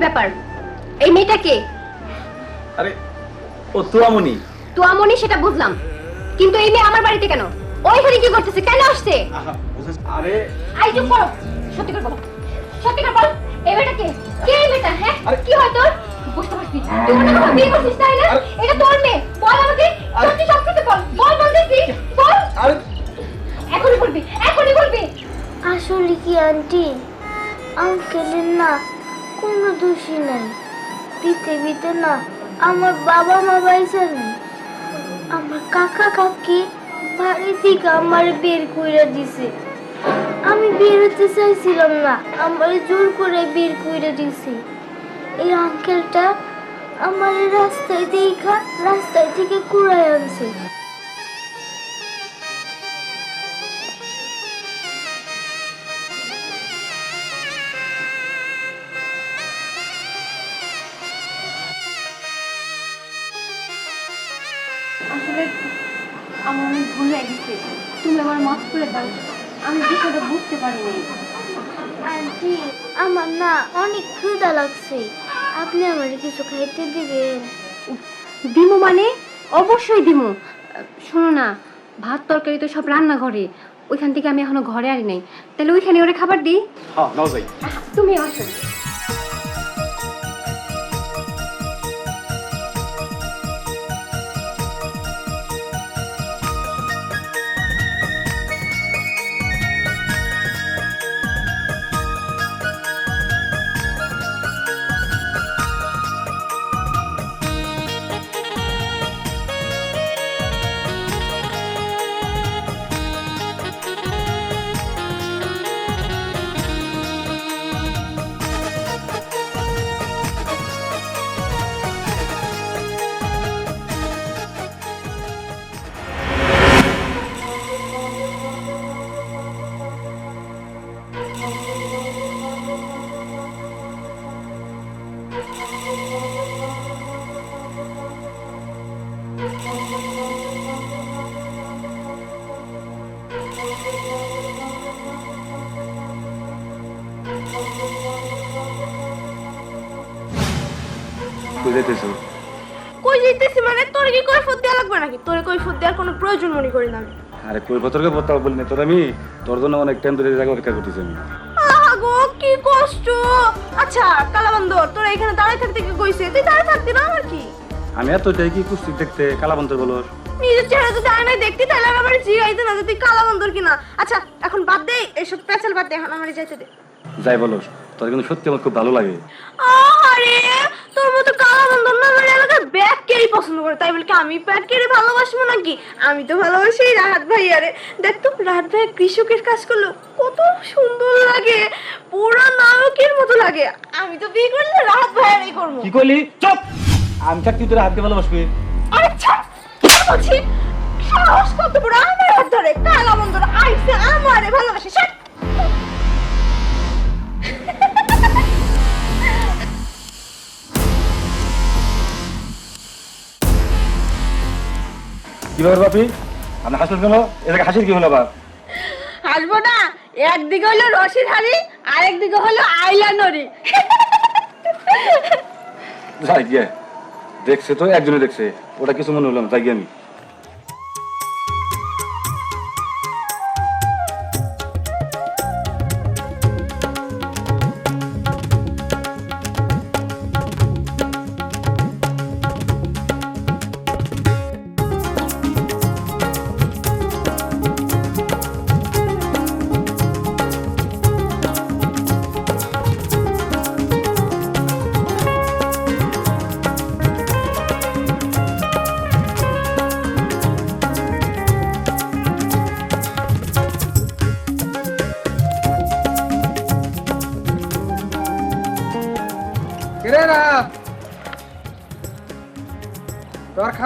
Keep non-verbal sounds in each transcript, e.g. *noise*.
ব্যাপার? এই মেয়েটা কে? আরে ও তুয়ামনি। তো আমনি সেটা বুঝলাম। কিন্তু এই মেয়ে আমার বাড়িতে কেন? ওইখানে কি করতেছে? কেন আসছে? আরে আই চুপ করো। সত্যি করে বলো। সত্যি করে বল। এই মেয়েটা কে? কে এই মেয়েটা হ্যাঁ? আরে- কি হয় তোর? বুঝতে পারছি। তুই মনে করো বিয়ে করছিস তাই না? এটা তোর মেয়ে। বল আমাকে। সত্যি সব কিছু বল। বল বলতেছি বল। আরে এখনই বলবি এখনই বলবি। আসলে কি আন্টি? আঙ্কেলের না কোনো দোষী নাই। পৃথিবীতে না, আমার বাবা মা বাইসা নেই আমার কাকা কাকি বাড়ি থেকে আমার বের কইরা দিছে। আমি বের হতে চাইছিলাম না, আমার জোর করে বের কইরা দিছে। এই আঙ্কেলটা আমার রাস্তায় দেখা রাস্তায় থেকে কুড়ায় আনছে। আমার না অনেক ক্ষুধা লাগছে। আপনি আমার কিছু খাইতে দিবেন? দিমু মানে? অবশ্যই দিমু। শোনো না ভাত তরকারি তো সব রান্না রান্নাঘরে। ওইখান থেকে আমি এখনও ঘরে আনি নাই। তাহলে ওইখানে ওরে খাবার দিই। হ্যাঁ নাও যাই। তুমি আসো। যাইতেছো। কই যাইতেছি মানে তোর কি কৈফত দেওয়া লাগবে নাকি? তোর কৈফত দেওয়ার কোনো প্রয়োজন মনে করি না আমি। আরে কই বতরকে বলতে বলি না তোর আমি তোর জন্য অনেক টাইম ধরে জায়গা অপেক্ষা করতেছি আমি। আহা গো কি কষ্ট! আচ্ছা কালাবন্দর তোরা এখানে দাঁড়িয়ে থাকতে কি কইছে? তুই দাঁড়িয়ে থাকতি না আমার কি? আমি এতটাই কি কুস্তি দেখতে? বলো নিজের চেহারা যদি আয়নায় দেখতি তাহলে আর আমার জিগাইতে না যে তুই কালাবন্দর কিনা। আচ্ছা এখন বাদ দে এসব পেঁচাল বাদ দে এখন আমার যাইতে দে। যাই বলো তোর কিন্তু সত্যি আমার খুব ভালো লাগে। আরে তোর মতো কালাবন্দর না আমার এলাকার ব্যাগ কেরি পছন্দ করে। তাই বলে কি আমি ব্যাগ কেরি ভালোবাসবো নাকি? আমি তো ভালোবাসি রাহাত ভাই। আরে দেখ তো রাহাত ভাই কৃষকের কাজ করল। কত সুন্দর লাগে। পুরো নায়কের মতো লাগে। আমি তো বিয়ে করলে রাহাত ভাই আরই করব। কি করলি? চুপ! আমি থাকতে তোর হাতকে ভালোবাসবি? আরে কি বলছি সাহস কত বড়? আমার হাত ধরে। কালাবন্দর আইসে কি ব্যাপার বাপি? আপনি হাসলেন কেন? এটাকে হাসির কি হলো বাপ হাসবো না। একদিকে হলো হাড়ি আর একদিকে হলো আইলানরি যাই গিয়ে। দেখছে তো একজনে দেখছে। ওটা কিছু মনে হলো না যাই গিয়ে আমি।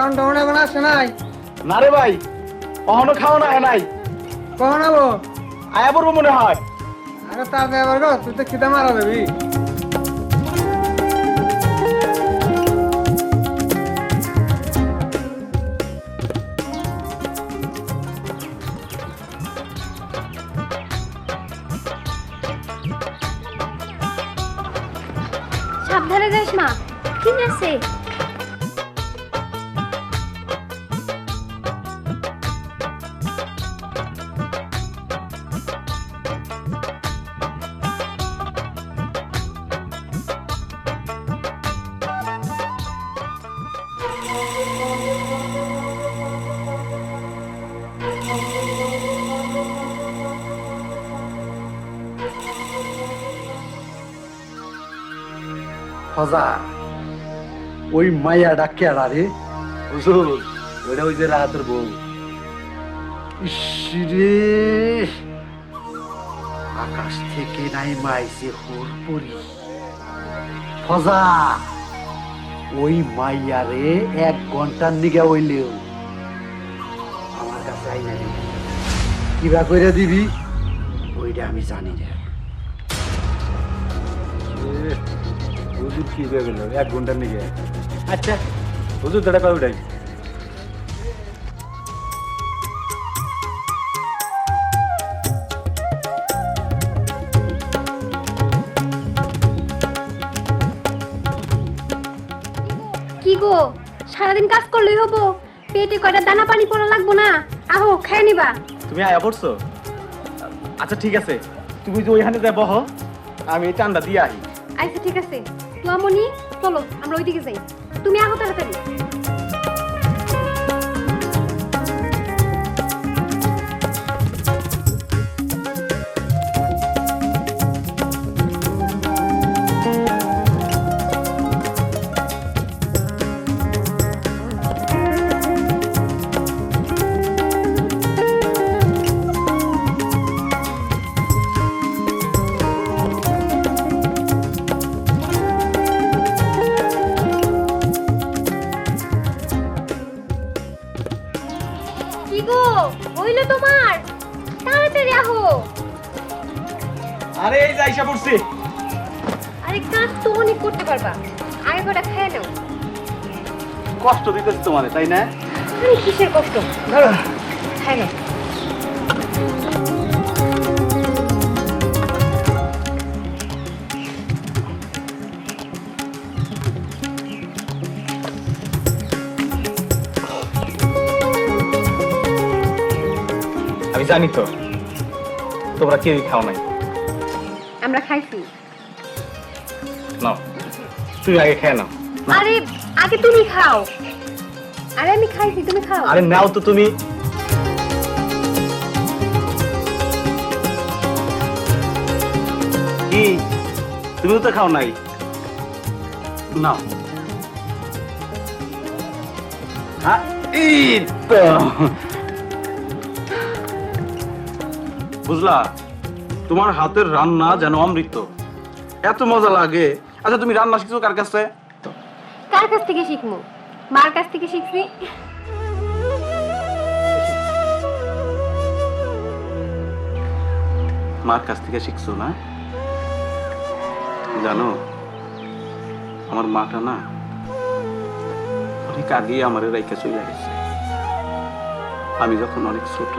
তোর খাওয়ান টাউন এখন আসে নাই? না রে ভাই কখনো খাওয়া না নাই। কখন আবো? আয়া পড়ব মনে হয়। আরে তার এবার গো তুই তো খিদে মারা দেবি ফজা ওই মাইয়া ডাকে রে? হুজুর ওইটা ওই যে রাহাতের বউ। ইসরে আকাশ থেকে নাই মাইছে হুর পরি ফজা ওই মাইয়া রে এক ঘণ্টার নিগে হইলেও আমার কাছে আইনা দিবি কিবা কইরা দিবি? ওইটা আমি জানি না। হুজুর কি হয়ে গেল এক ঘণ্টার নিকে আচ্ছা হুজুর দাঁড়া কয় উঠাই কি গো? সারাদিন কাজ করলেই হব। পেটে কয়টা দানা পানি পড়া লাগবো না? আহো খেয়ে নিবা। তুমি আয়া পড়ছো? আচ্ছা ঠিক আছে। তুমি যে ওইখানে বহ আমি চান্দা দিয়ে আহি। আচ্ছা ঠিক আছে। তুয়ামনি চলো আমরা ওইদিকে যাই। তুমি আহো তাড়াতাড়ি। দিতেছি তোমার তাই না? কিসের কষ্ট? ধরো খাই আমি জানি তো তোমরা কেউই খাও নাই। আমরা খাইছি। নাও তুমি আগে খেয়ে নাও। আরে আগে তুমি খাও। আরে আমি খাইছি তুমি খাও। আরে নাও তো তুমি। কি? তুমিও তো খাও নাই? নাও। হ্যাঁ? এই তো। বুঝলা তোমার হাতের রান্না যেন অমৃত। এত মজা লাগে। আচ্ছা তুমি রান্না শিখছো কার কাছে? কার কাছ থেকে শিখমু মার কাছ থেকে শিখছি। মার কাছ থেকে শিখছো না? জানো, আমার মাটা না অনেক আগেই আমার রাইকা চলে গেছে। আমি যখন অনেক ছোট,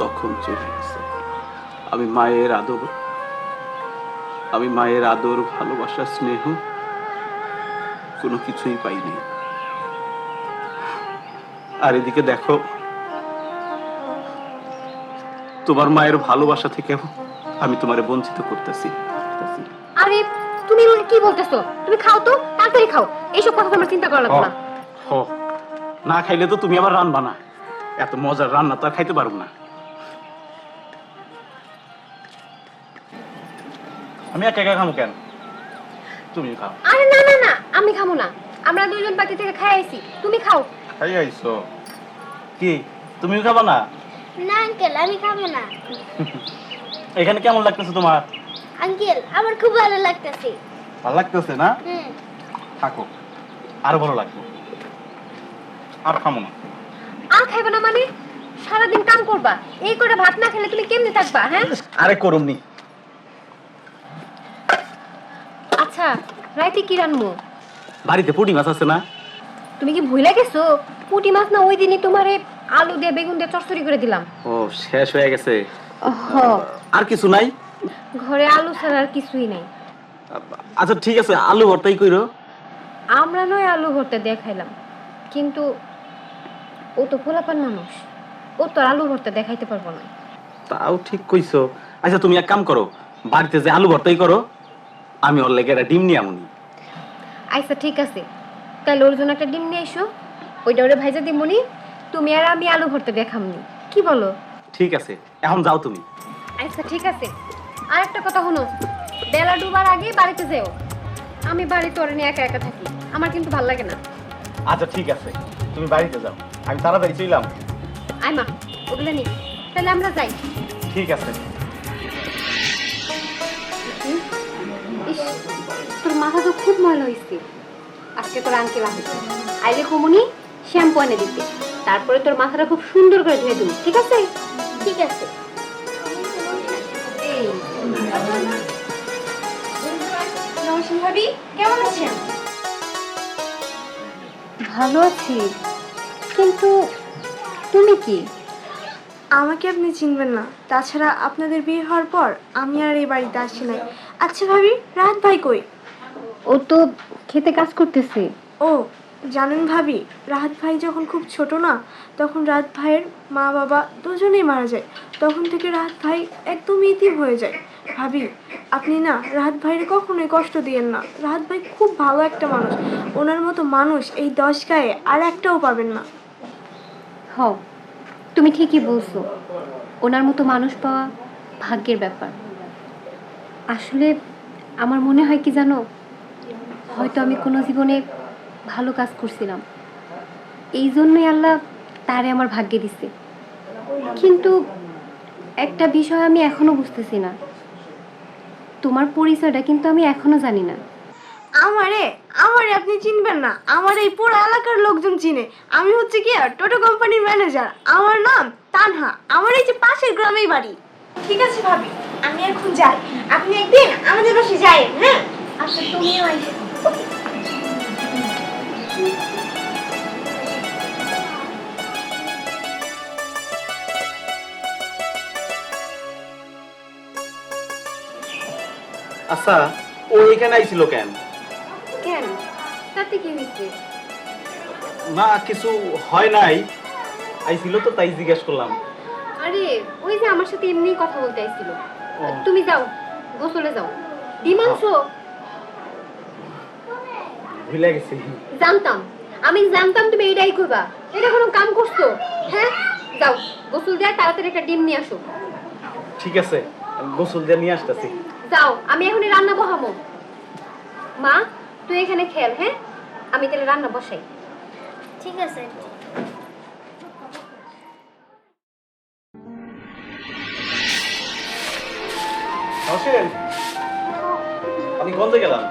তখন চলে গেছে। আমি মায়ের আদর, আমি মায়ের আদর, ভালোবাসা, স্নেহ কোনো কিছুই পাইনি। আর এদিকে দেখো তোমার মায়ের ভালোবাসা থেকে আমি তোমারে বঞ্চিত করতেছি। আরে তুমি কি বলতেছো? তুমি খাও তো তাড়াতাড়ি খাও। এইসব কথা তোমার চিন্তা করা লাগবে না। হ। না খাইলে তো তুমি আবার রান্না না। এত মজার রান্না তো আর খাইতে পারব না। আমি একা একা খামো কেন? তুমি খাও। আরে না না না আমি খাব না। আমরা দুইজন বাকি থেকে খাই আইছি। তুমি খাও। খাই আইছো? কি? তুমিও খাবা না? না আঙ্কেল আমি খাব না। *laughs* এখানে কেমন লাগতেছে তোমার? আঙ্কেল আমার খুব ভালো লাগতেছে। ভালো লাগতেছে না? হুম। থাকো। আরও ভালো লাগবে। আর খামো না। আর খাইবে না মানে? সারাদিন কাম করবা। এই করে ভাত না খেলে তুমি কেমনে থাকবা হ্যাঁ? আরে করুমনি আচ্ছা রাইতে কি রানমু বাড়িতে পুটি মাছ আছে না। তুমি কি ভুলে গেছো? পুঁটি মাছ না ওই দিনই তোমারে আলু দিয়ে বেগুন দিয়ে চচ্চড়ি করে দিলাম। ও শেষ হয়ে গেছে। আর কিছু নাই? ঘরে আলু ছাড়া আর কিছুই নাই। আচ্ছা ঠিক আছে আলু ভর্তাই কইরো। আমরা নয় আলু ভর্তা দেখাইলাম কিন্তু ও তো ফোলাপান মানুষ। ও তো আলু ভর্তা দেখাইতে পারব না। তাও ঠিক কইছো। আচ্ছা তুমি এক কাম করো বাড়িতে যে আলু ভর্তাই করো আমি ওর লেগে একটা ডিম নিয়ে আমুনি আচ্ছা ঠিক আছে। তাহলে ওর জন্য একটা ডিম নিয়ে এসো। ওইটা ওরে ভাইজা দিমুনি তুমি আর আমি আলু ভর্তা দেখামনি কি বলো? ঠিক আছে এখন যাও তুমি। আচ্ছা ঠিক আছে। আর একটা কথা হলো বেলা ডুবার আগে বাড়িতে যেও। আমি বাড়িতে ওরে নিয়ে একা একা থাকি। আমার কিন্তু ভালো লাগে না। আচ্ছা ঠিক আছে। তুমি বাড়িতে যাও। আমি তাড়াতাড়ি চইলাম। আয় মা ওগুলো নি তাহলে আমরা যাই। ঠিক আছে। ইস তোর মাথা তো খুব ময়লা হয়েছে আজকে তোর আঙ্কেল আসবে। আইলে কমুনি শ্যাম্পু এনে দিতে। তারপরে তোর মাথাটা খুব সুন্দর করে ধুয়ে দিবি ঠিক আছে? ঠিক আছে। নমস্কার ভাবি কেমন আছেন? ভালো আছি। কিন্তু তুমি কি? আমাকে আপনি চিনবেন না। তাছাড়া আপনাদের বিয়ে হওয়ার পর আমি আর এই বাড়িতে আসি নাই। আচ্ছা ভাবি রাত ভাই কই? ও তো খেতে কাজ করতেছে। ও জানেন ভাবি রাহাত ভাই যখন খুব ছোট না তখন রাহাত ভাইয়ের মা বাবা দুজনেই মারা যায়। তখন থেকে রাহাত ভাই একদম ইতি হয়ে যায়। ভাবি আপনি না রাহাত ভাইয়ের কখনোই কষ্ট দিয়েন না। রাহাত ভাই খুব ভালো একটা মানুষ। ওনার মতো মানুষ এই দশ গায়ে আর একটাও পাবেন না। হ তুমি ঠিকই বলছো। ওনার মতো মানুষ পাওয়া ভাগ্যের ব্যাপার। আসলে আমার মনে হয় কি জানো? হয়তো আমি কোনো জীবনে ভালো কাজ করছিলাম। এই জন্যই আল্লাহ তারে আমার ভাগ্যে দিছে। কিন্তু একটা বিষয় আমি এখনও বুঝতেছি না। তোমার পরিচয়টা কিন্তু আমি এখনও জানি না। আমারে আমারে আপনি চিনবেন না। আমার এই পুরো এলাকার লোকজন চিনে। আমি হচ্ছে কি আর টোটো কোম্পানির ম্যানেজার আমার নাম তানহা। আমার এই যে পাশের গ্রামেই বাড়ি। ঠিক আছে ভাবি। আমি এখন যাই। আপনি একদিন আমাদের বাসে যাই হ্যাঁ? আচ্ছা তুমিও আইসো আচ্ছা ও এখানে আইছিল কেন? কেন? তাতে কি হয়েছে? না কিছু হয় নাই। আইছিল তো তাই জিজ্ঞেস করলাম। আরে ওই যে আমার সাথে এমনি কথা বলতে আইছিল। তুমি যাও গোসলে যাও। ডিম ভুলে গেছি। জানতাম। আমি জানতাম তুমি এইটাই করবা। এটা কোনো কাম করছ? হ্যাঁ? যাও গোসল দিয়ে তাড়াতাড়ি একটা ডিম নিয়ে আসো। ঠিক আছে গোসল দিয়ে নিয়ে আসতেছি। যাও আমি এখনই রান্না বহামো। মা তুই এখানে খেল হ্যাঁ? আমি তাহলে রান্না বসাই। ঠিক আছে। হোসেন আমি গন্ধে গেলাম।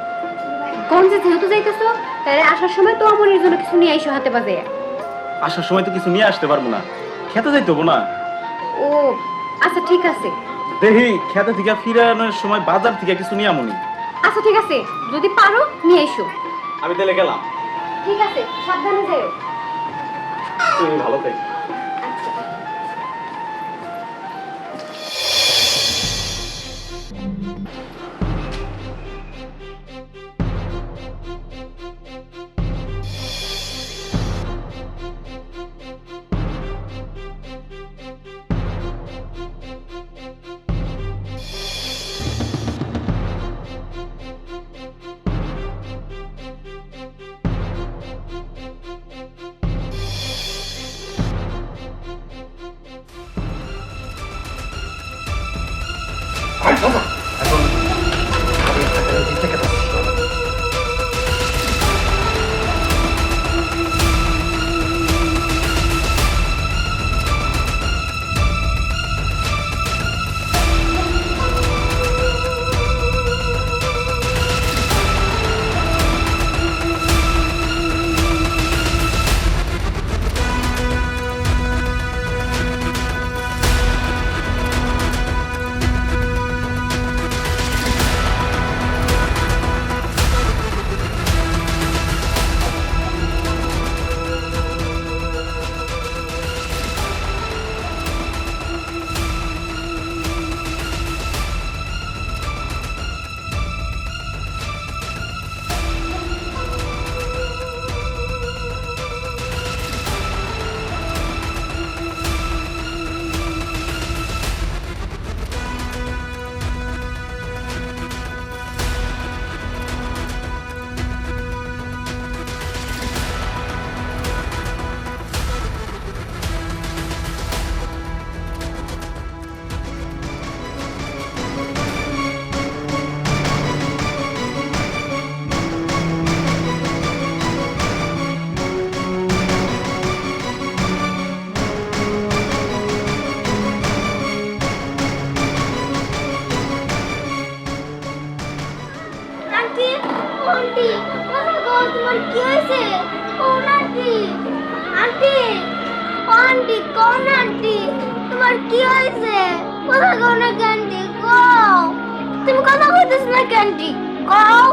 গঞ্জে যেহেতু যাইতেছো তাহলে আসার সময় তো জন্য কিছু নিয়ে আইসো হাতে বাজে। আসার সময় তো কিছু নিয়ে আসতে পারব না। খেতে যাইতে হব না। ও আচ্ছা ঠিক আছে। দেখি খেতে থেকে ফিরানোর সময় বাজার থেকে কিছু নিয়ে আমনি। আচ্ছা ঠিক আছে যদি পারো নিয়ে এসো আমি তাহলে গেলাম। ঠিক আছে সাবধানে যাও তুমি ভালো থাকি। Carl!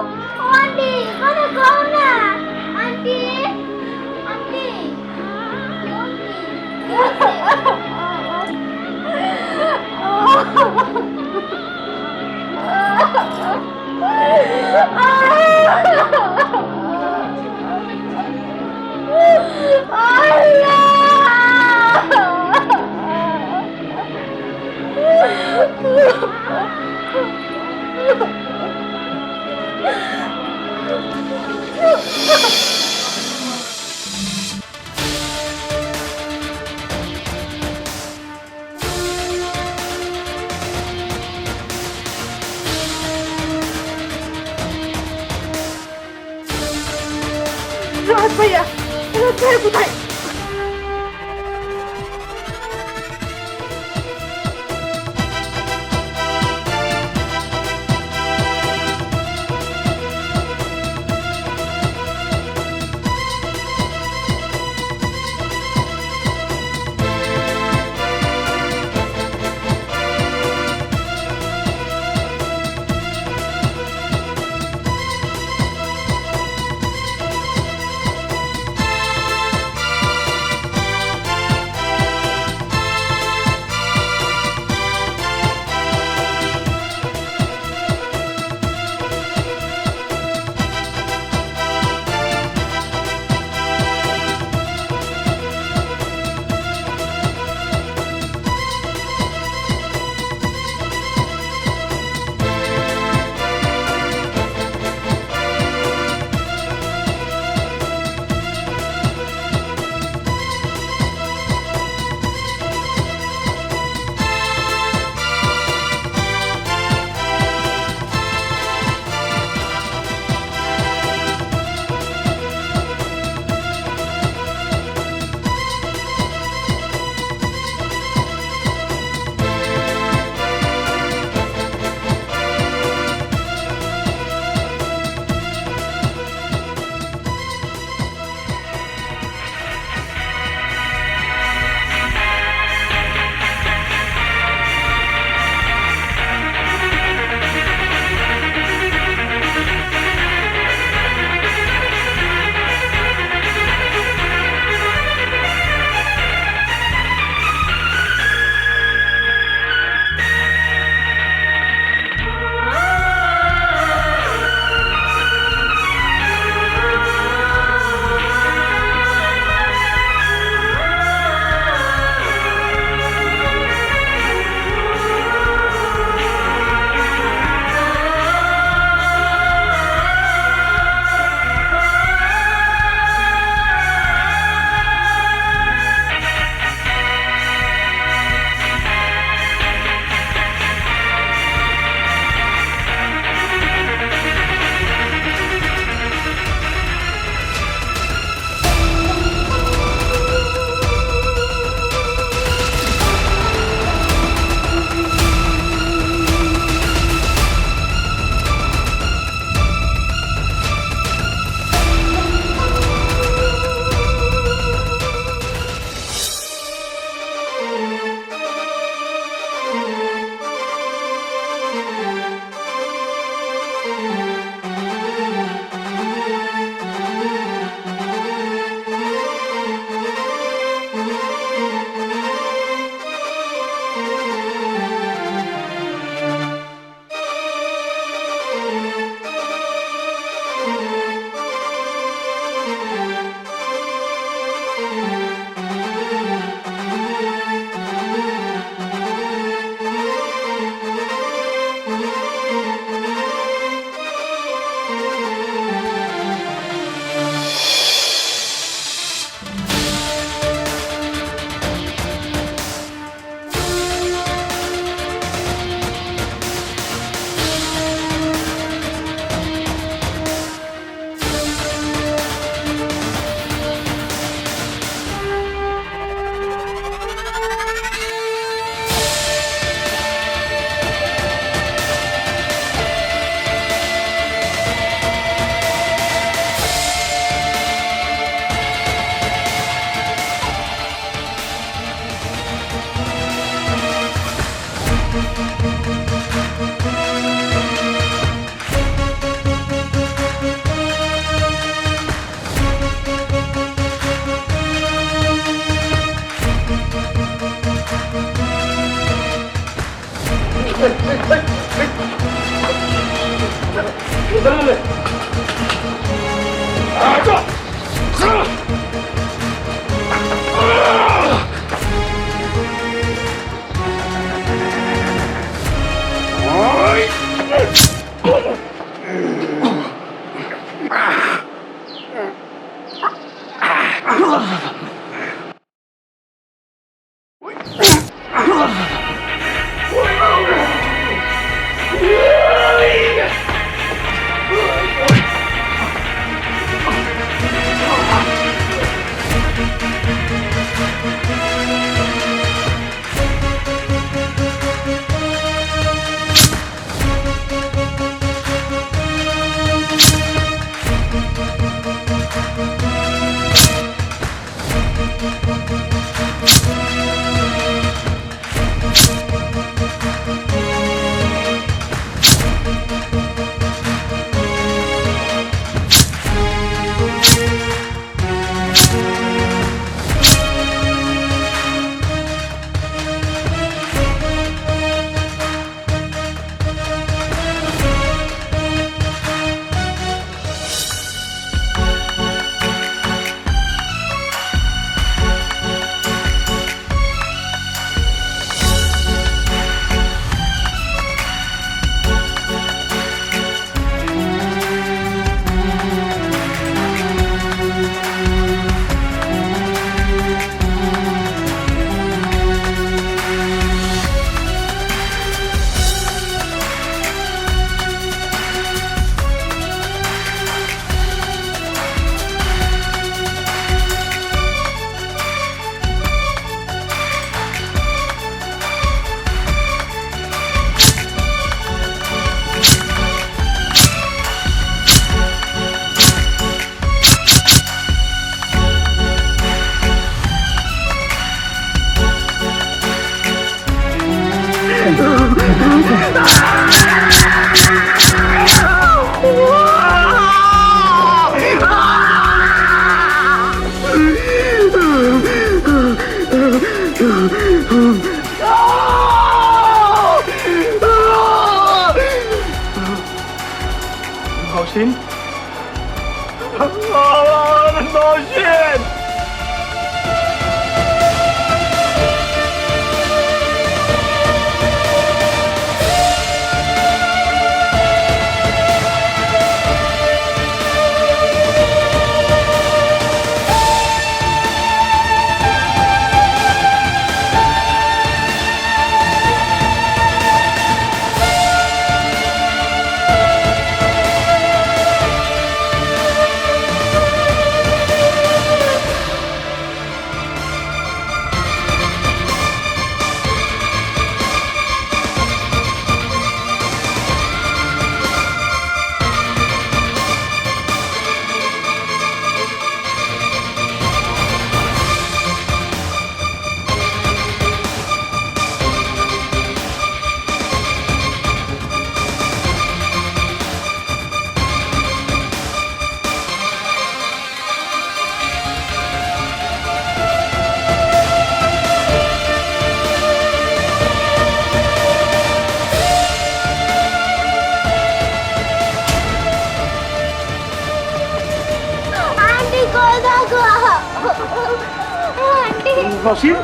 নসীন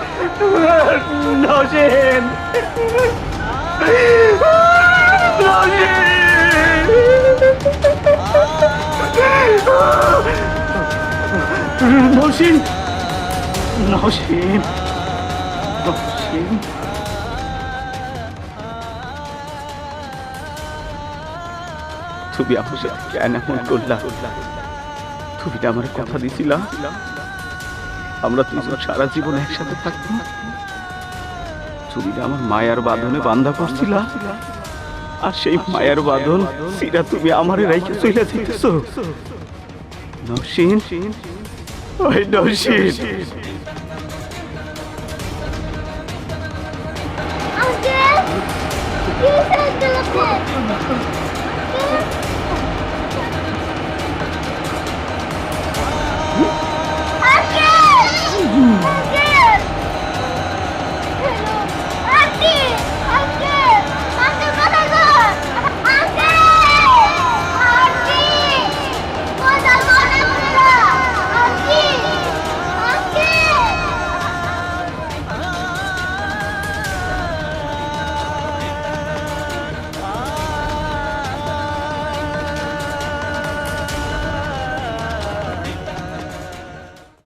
নসীন নসীন নসীন নসীন তুমি আমার কেন এমন করলা। তুমি আমার কথা দিছিলা? আমরা দুজন সারা জীবন একসাথে থাকব। তুমি আমার মায়ার বাঁধনে বান্ধা করছিলা আর সেই মায়ার বাঁধন সিরা তুমি আমারে রাইকে চলে যেতেছ নসীন ওই নসীন। আঙ্কেল কি আঙ্কেল Mm-hmm.